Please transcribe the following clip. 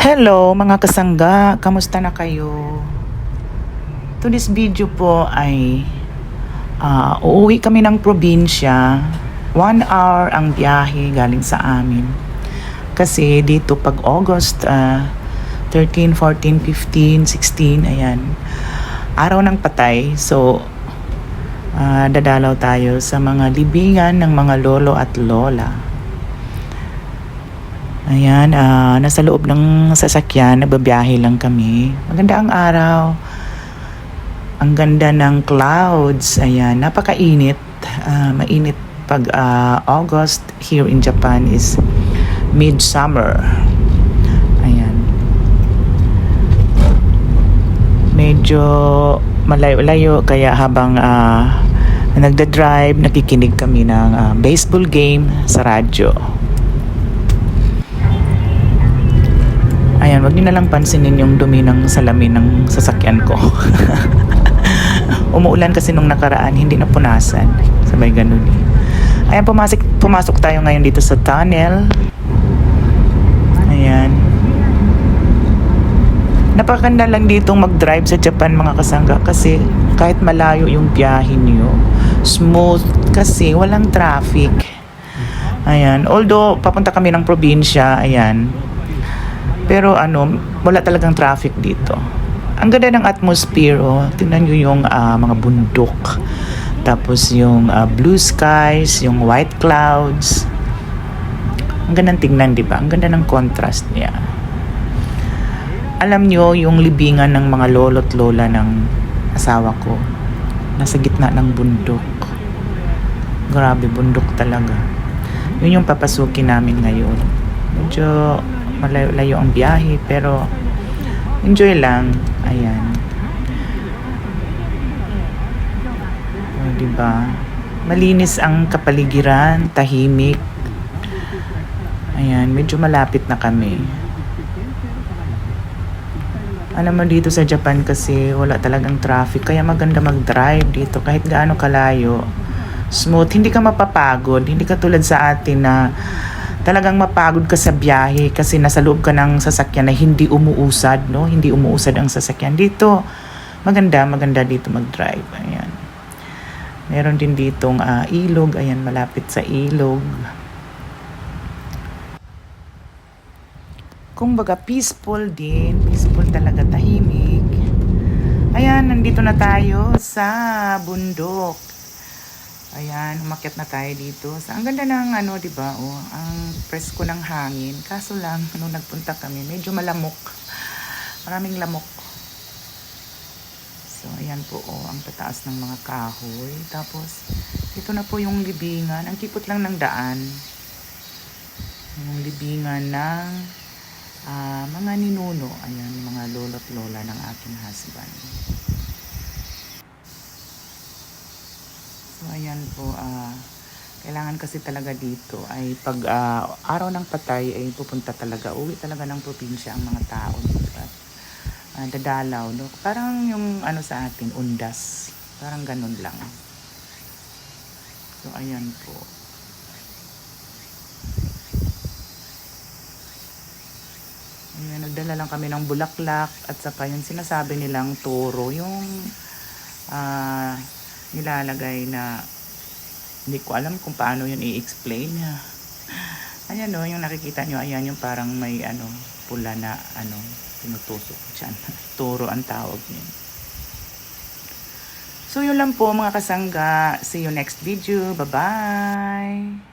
Hello mga kasangga, kamusta na kayo? To this video po ay ah, uuwi kami ng probinsya. One hour ang biyahe galing sa amin. Kasi dito pag August ah, 13, 14, 15, 16, ayan. Araw ng patay. So, ah, dadalaw tayo sa mga libingan ng mga lolo at lola. Ayan, ah, nasa loob ng sasakyan, nagbabiyahe lang kami. Maganda ang araw. Ang ganda ng clouds. Ayan, napakainit. Ah, mainit pag ah, August here in Japan is midsummer. Ayan. Medyo malayo-layo kaya habang ah, nagda-drive, nakikinig kami ng ah, baseball game sa radyo. Ayan, wag niyo na lang pansinin yung dumi ng salamin ng sasakyan ko. Umuulan kasi nung nakaraan, hindi na punasan. Sabay ganun eh. Ayan, pumasok, pumasok tayo ngayon dito sa tunnel. Ayan. Napakaganda lang dito mag-drive sa Japan mga kasangga kasi kahit malayo yung biyahe niyo, smooth kasi walang traffic. Ayan. Although, papunta kami ng probinsya, ayan, pero ano, wala talagang traffic dito. Ang ganda ng atmosphere, oh. Tingnan nyo yung ah, mga bundok. Tapos yung ah, blue skies, yung white clouds. Ang ganda tingnan, di ba? Ang ganda ng contrast niya. Alam nyo, yung libingan ng mga lolo't lola ng asawa ko. Nasa gitna ng bundok. Grabe, bundok talaga. Yun yung papasukin namin ngayon. Medyo malayo-layo ang biyahe pero enjoy lang. Ayan. O, diba? Malinis ang kapaligiran, tahimik. Ayan, medyo malapit na kami. Alam mo dito sa Japan kasi wala talagang traffic kaya maganda mag-drive dito kahit gaano kalayo. Smooth, hindi ka mapapagod, hindi ka tulad sa atin na talagang mapagod ka sa biyahe kasi nasa loob ka ng sasakyan na hindi umuusad, no? Hindi umuusad ang sasakyan. Dito, maganda, maganda dito mag-drive. Ayan. Meron din ditong ah, ilog. Ayan, malapit sa ilog. Kung baga, peaceful din. Peaceful talaga, tahimik. Ayan, nandito na tayo sa bundok. Ayan, umakyat na tayo dito. Sa ang ganda ng ano, 'di ba? Oh, ang presko ng hangin. Kaso lang nung nagpunta kami, medyo malamok. Maraming lamok. So, ayan po oh, ang tataas ng mga kahoy. Tapos ito na po yung libingan. Ang kipot lang ng daan. Yung libingan ng ah, mga ninuno. Ayan, mga lolo't lola ng aking husband. Ayan po, ah, kailangan kasi talaga dito ay pag ah, araw ng patay ay pupunta talaga, uwi talaga ng probinsya ang mga tao at ah, dadalaw. No? Parang yung ano sa atin, undas. Parang ganun lang. So ayan po. Ayan, nagdala lang kami ng bulaklak at saka yung sinasabi nilang toro, yung ah nilalagay na hindi ko alam kung paano yun i-explain. Ayan no, yung nakikita nyo, ayan yung parang may ano, pula na ano, tinutusok dyan. Turo ang tawag niya. So yun lang po mga kasangga. See you next video. Bye-bye!